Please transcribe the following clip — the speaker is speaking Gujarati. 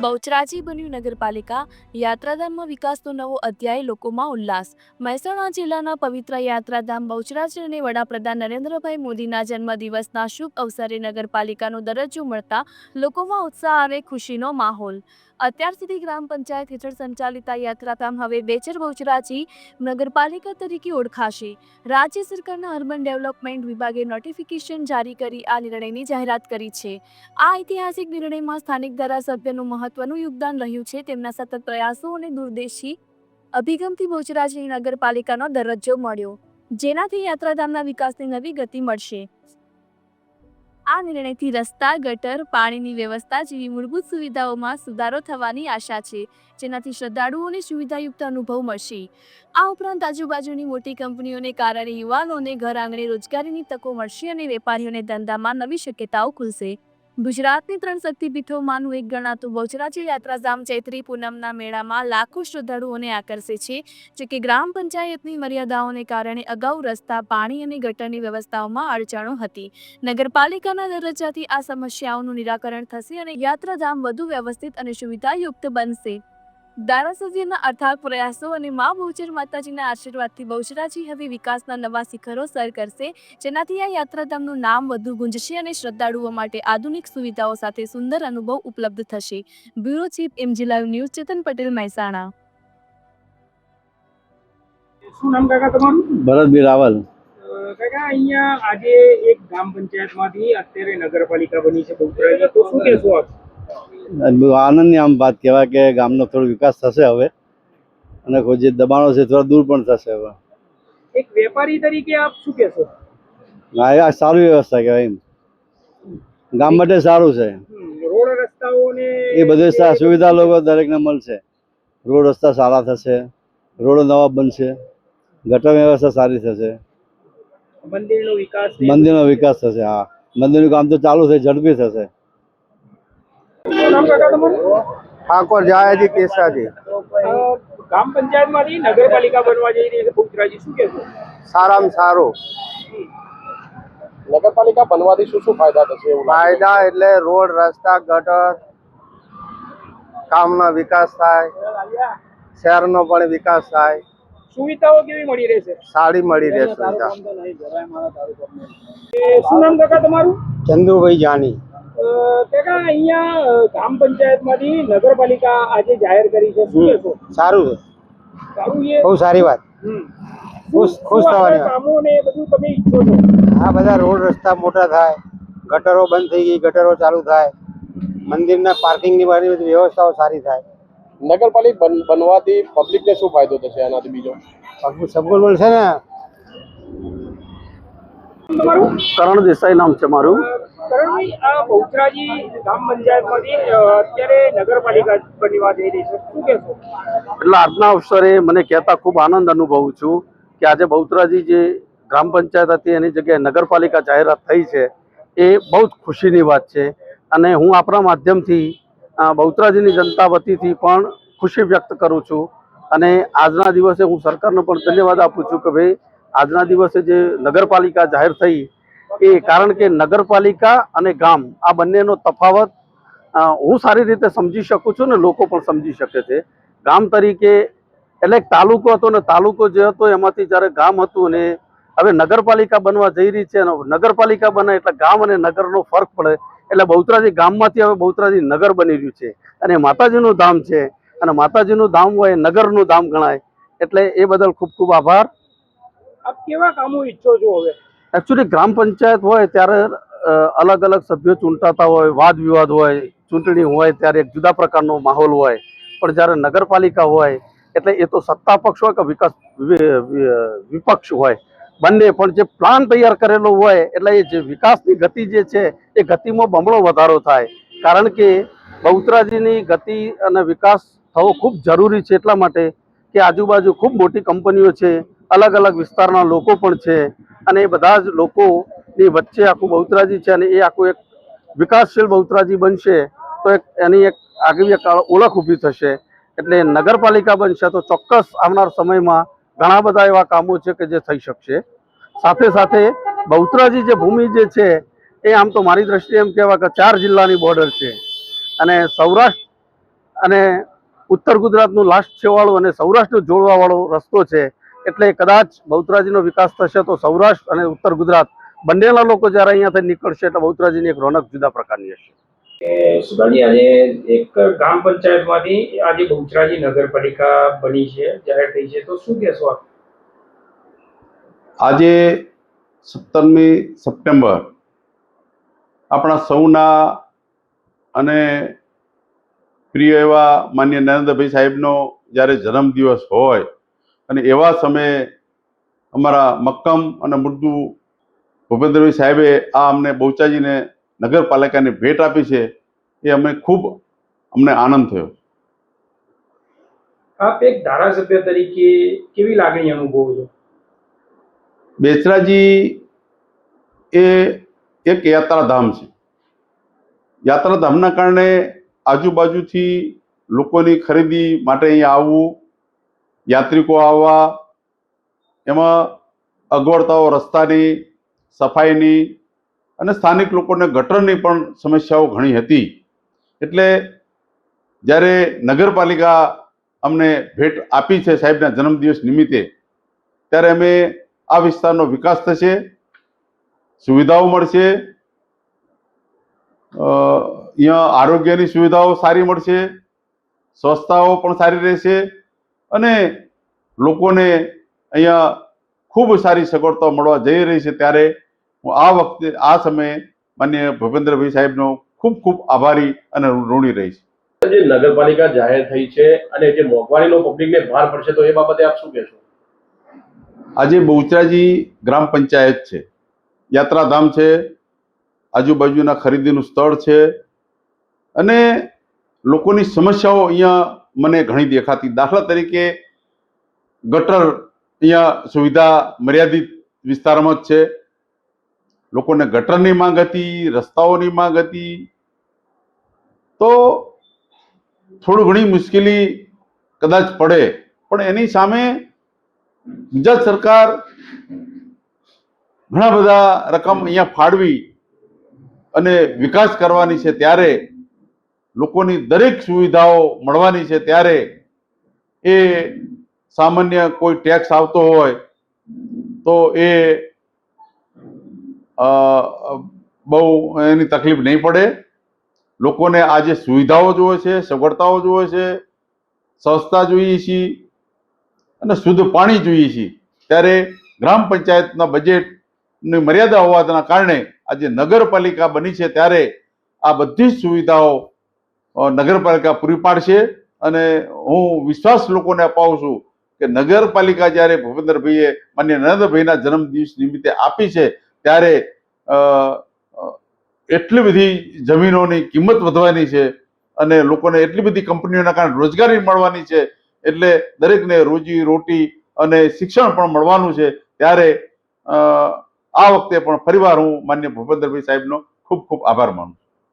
બહુચરાજી બન્યું નગરપાલિકા. યાત્રાધામમાં વિકાસનો નવો અધ્યાય, લોકોમાં ઉલ્લાસ. મહેસાણા જિલ્લાના પવિત્ર યાત્રાધામ બહુચરાજી અને વડાપ્રધાન નરેન્દ્રભાઈ મોદીના જન્મદિવસના શુભ અવસરે નગરપાલિકાનો દરજ્જો મળતા લોકોમાં ઉત્સાહ અને ખુશીનો માહોલ. અત્યાર સુધી ગ્રામ પંચાયત હેઠળ સંચાલિત યાત્રાધામ હવે બેચર બહુચરાજી નગરપાલિકા તરીકે ઓળખાશે. રાજ્ય સરકારના અર્બન ડેવલપમેન્ટ વિભાગે નોટિફિકેશન જારી કરી આ નિર્ણયની જાહેરાત કરી છે. આ ઐતિહાસિક નિર્ણયમાં સ્થાનિક ધારાસભ્યનું મહત્વનું યોગદાન રહ્યું છે તેમના સતત પ્રયાસો અને દૂરદેશી અભિગમથી બહુચરાજી નગરપાલિકાનો દરજ્જો મળ્યો, જેનાથી યાત્રાધામના વિકાસની નવી ગતિ મળશે. આ નિર્ણયથી રસ્તા, ગટર, પાણીની વ્યવસ્થા જેવી મૂળભૂત સુવિધાઓમાં સુધારો થવાની આશા છે, જેનાથી શ્રદ્ધાળુઓને સુવિધાયુક્ત અનુભવ મળશે. આ ઉપરાંત આજુબાજુની મોટી કંપનીઓને કારણે યુવાનોને ઘર આંગણે રોજગારીની તકો મળશે અને વેપારીઓને ધંધામાં નવી શક્યતાઓ ખુલશે. ગુજરાતની ત્રણ શક્તિપીઠોમાંનું એક ગણાતું બહુચરાજી યાત્રાધામ ચૈત્રી પૂનમના મેળામાં લાખો શ્રદ્ધાળુઓને આકર્ષે છે, જો કે ગ્રામ પંચાયતની મર્યાદાઓને કારણે અગાઉ રસ્તા, પાણી અને ગટરની વ્યવસ્થાઓમાં અડચણો હતી. નગરપાલિકાના દરજ્જાથી આ સમસ્યાઓનું નિરાકરણ થશે અને યાત્રાધામ વધુ વ્યવસ્થિત અને સુવિધાયુક્ત બનશે. ધારાસભ્યના અથાગ પ્રયાસો અને મા બહુચર માતાજીના આશીર્વાદથી બહુચરાજી હવે વિકાસના નવા શિખરો સર કરશે. જેનાથી આ યાત્રાધામનું નામ વધુ ગુંજશે અને શ્રદ્ધાળુઓ માટે આધુનિક સુવિધાઓ સાથે સુંદર અનુભવ ઉપલબ્ધ થશે. બ્યુરો ચીફ એમ જિલ્લા ન્યૂઝ ચેતન પટેલ મહેસાણા. શું નામ કાકા તમારું? ભરતભાઈ રાવલ. કાકા અહીંયા આજે એક ગ્રામ પંચાયતમાંથી અત્યારે નગરપાલિકા બની છે બહુચરાજી. તો શું કહેશો આપ? આનંદની આમ વાત કહેવાય કે ગામનો થોડો વિકાસ થશે હવે. અને કોઈ જે દબાણો છે થોડા દૂર પણ થશે હવે. એક વેપારી તરીકે આપ શું કહેશો? એ આ સારી વ્યવસ્થા કહેવાય ગામ માટે સારું છે. રોડ રસ્તાઓને એ બધી સુવિધા લોકો દરેકને મળશે. રોડ રસ્તા સારા થશે. રોડો નવા બનશે. ગટર વ્યવસ્થા સારી થશે. મંદિરનો વિકાસ મંદિરનો વિકાસ થશે હા. મંદિરનું કામ તો ચાલુ છે ઝડપી થશે. નામ કાકા તમારું? ઠાકોર જાયાજી કેસાજી. અ, ગ્રામ પંચાયતમાંથી નગરપાલિકા બનવા જઈ રહી છે. બહુચરાજી શું કહેશો? સારામાં સારું. નગરપાલિકા બનવાથી શું શું ફાયદા થશે એવું લાગે છે? ફાયદા એટલે રોડ રસ્તા ગટર કામનો વિકાસ થાય. શહેરનો પણ વિકાસ થાય. સુવિધાઓ કેવી મળી રહેશે? સારી મળી રહે સુવિધા એ શું નામ કાકા તમારું? ચંદુભાઈ જાની. અ, કાકા અહીંયા ગ્રામ પંચાયતમાંથી નગરપાલિકા આજે જાહેર કરી છે. શું કહેશો? સારું છે. સારું છે? બહુ સારી વાત. ખુશ ખુશ થવાની કામો ને બધું તમે ઈચ્છો છો? આ બધા રોડ રસ્તા મોટા થાય. ગટરો બંધ થઈ ગઈ ગટરો ચાલુ થાય. મંદિરના પાર્કિંગની બધી બધી વ્યવસ્થાઓ સારી થાય. નગરપાલિકા બન- બનવાથી પબ્લિકને શું ફાયદો થશે આનાથી બીજો? સગવડ મળશે ને? તમારું? કરણ દેસાઈ નામ છે મારું. બહુચરાજી ગ્રામ પંચાયતમાંથી અત્યારે નગરપાલિકા બનવા જઈ રહી છે. શું કહેશો? એટલે આજના અવસરે મને કહેતા ખૂબ આનંદ અનુભવું છું કે આજે બહુચરાજી જે ગ્રામ પંચાયત હતી, એની જગ્યાએ નગરપાલિકા જાહેરાત થઈ છે, એ બહુ જ ખુશીની વાત છે. અને હું આપણા માધ્યમથી બહુચરાજીની જનતા વતીથી પણ ખુશી વ્યક્ત કરું છું. અને આજના દિવસે હું સરકારનો પણ ધન્યવાદ આપું છું કે ભાઈ, આજના દિવસે જે નગરપાલિકા જાહેર થઈ એ કારણ કે નગરપાલિકા અને ગામ આ બંનેનો તફાવત હું સારી રીતે સમજી શકું છું ને લોકો પણ સમજી શકે છે. ગામ તરીકે એટલે એક તાલુકો હતો ને તાલુકો જે હતો એમાંથી જ્યારે ગામ હતું ને હવે નગરપાલિકા બનવા જઈ રહી છે નગરપાલિકા બને એટલે ગામ અને નગરનો ફરક પડે. એટલે બહુતરાજી ગામમાંથી હવે બહુતરાજી નગર બની રહ્યું છે. અને માતાજીનું ધામ છે. અને માતાજીનું ધામ હોય નગરનું ધામ ગણાય. એટલે એ બદલ ખૂબ ખૂબ આભાર. આપ કેવા કામો ઈચ્છો છો હવે? એકચ્યુઅલી ગ્રામ પંચાયત હોય ત્યારે અલગ અલગ સભ્યો ચૂંટાતા હોય, વાદ વિવાદ હોય, ચૂંટણી હોય ત્યારે એક જુદા પ્રકારનો માહોલ હોય. પણ જ્યારે નગરપાલિકા હોય, એટલે એ તો સત્તા પક્ષ હોય કે વિકાસ વિપક્ષ હોય. બંને પણ જે પ્લાન તૈયાર કરેલો હોય, એટલે એ જે વિકાસની ગતિ જે છે, એ ગતિમાં બમણો વધારો થાય. કારણ કે બહુતરાજીની ગતિ અને વિકાસ થવો ખૂબ જરૂરી છે એટલા માટે કે આજુબાજુ ખૂબ મોટી કંપનીઓ છે, અલગ અલગ વિસ્તારના લોકો પણ છે. અને એ બધા જ લોકોની વચ્ચે આખું બહુતરાજી છે અને એ આખું એક વિકાસશીલ બહુતરાજી બનશે, તો એક એની એક આગવી એક ઓળખ ઊભી થશે. એટલે નગરપાલિકા બનશે તો ચોક્કસ આવનાર સમયમાં ઘણા બધા એવા કામો છે કે જે થઈ શકશે. સાથે સાથે બહુતરાજી જે ભૂમિ જે છે, એ આમ તો મારી દ્રષ્ટિએ એમ કહેવાય કે ચાર જિલ્લાની બોર્ડર છે. અને સૌરાષ્ટ્ર અને ઉત્તર ગુજરાતનું લાસ્ટ છેવાળું અને સૌરાષ્ટ્ર જોડવાવાળો રસ્તો છે એટલે કદાચ બહુતરાજીનો વિકાસ થશે તો સૌરાષ્ટ્ર અને ઉત્તર ગુજરાત બંનેના લોકો જ્યારે અહીંયાથી નીકળશે એટલે બહુતરાજીની એક રોનક જુદા પ્રકારની હશે. સુધાજી આજે એક ગ્રામ પંચાયતમાંથી આજે બહુચરાજી નગરપાલિકા બની છે જાહેર થઈ છે. તો શું કહેશો આજે સત્તરમી સપ્ટેમ્બર આપણા સૌના અને પ્રિય એવા માન્ય નરેન્દ્રભાઈ સાહેબનો જ્યારે જન્મદિવસ હોય અને એવા સમયે અમારા મક્કમ અને મૃદુ ભૂપેન્દ્રભાઈ સાહેબે આ અમને બહુચાજીને નગરપાલિકાની ભેટ આપી છે એ અમે ખૂબ અમને આનંદ થયો. આપ એક ધારાસભ્ય તરીકે કેવી લાગણી અનુભવો છો? બેચરાજી એ એક યાત્રાધામ છે. યાત્રાધામના કારણે આજુબાજુથી લોકોની ખરીદી માટે અહીંયા આવવું યાત્રિકો આવવા, એમાં અગવડતાઓ રસ્તાની, સફાઈની અને સ્થાનિક લોકોને ગટરની પણ સમસ્યાઓ ઘણી હતી. એટલે જ્યારે નગરપાલિકા અમને ભેટ આપી છે સાહેબના જન્મદિવસ નિમિત્તે, ત્યારે અમે આ વિસ્તારનો વિકાસ થશે, સુવિધાઓ મળશે અહીંયા આરોગ્યની સુવિધાઓ સારી મળશે સ્વચ્છતાઓ પણ સારી રહેશે અને લોકોને અહીંયા ખૂબ સારી સગવડતાઓ મળવા જઈ રહી છે ત્યારે હું આ વખતે આ સમયે માન્ય ભૂપેન્દ્રભાઈ સાહેબનો ખૂબ ખૂબ આભારી અને ઋણી રહીશ જે નગરપાલિકા જાહેર થઈ છે અને જે મોંઘવારીનો પબ્લિકને ભાર પડશે તો એ બાબતે આપ શું કહેશો? આજે બહુચરાજી ગ્રામ પંચાયત છે. યાત્રાધામ છે. આજુબાજુના ખરીદીનું સ્થળ છે. અને લોકોની સમસ્યાઓ અહીંયા મને ઘણી દેખાતી. દાખલા તરીકે, ગટર અહીંયા સુવિધા મર્યાદિત વિસ્તારમાં જ છે. લોકોને ગટરની માંગ હતી, રસ્તાઓની માંગ હતી. તો થોડું ઘણી મુશ્કેલી કદાચ પડે. પણ એની સામે ગુજરાત સરકાર ઘણા બધા રકમ અહીંયા ફાળવી અને વિકાસ કરવાની છે. ત્યારે લોકોની દરેક સુવિધાઓ મળવાની છે ત્યારે એ સામાન્ય કોઈ ટેક્સ આવતો હોય તો એ બહુ એની તકલીફ નહીં પડે. લોકોને આજે સુવિધાઓ જોઈએ છે, સગવડતાઓ જોઈએ છે સસ્તા જોઈએ છીએ અને શુદ્ધ પાણી જોઈએ છીએ. ત્યારે ગ્રામ પંચાયતના બજેટની મર્યાદા હોવાના કારણે આજે નગરપાલિકા બની છે ત્યારે આ બધી જ સુવિધાઓ નગરપાલિકા પૂરી પાડશે અને હું વિશ્વાસ લોકોને અપાવું છું કે નગરપાલિકા જ્યારે ભૂપેન્દ્રભાઈએ માન્ય નરેન્દ્રભાઈના જન્મદિવસ નિમિત્તે આપી છે, ત્યારે એટલી બધી જમીનોની કિંમત વધવાની છે અને લોકોને એટલી બધી કંપનીઓના કારણે રોજગારી મળવાની છે, એટલે દરેકને રોજી રોટી અને શિક્ષણ પણ મળવાનું છે, ત્યારે આ વખતે પણ ફરીવાર હું માન્ય ભૂપેન્દ્રભાઈ સાહેબનો ખૂબ ખૂબ આભાર માનું છું.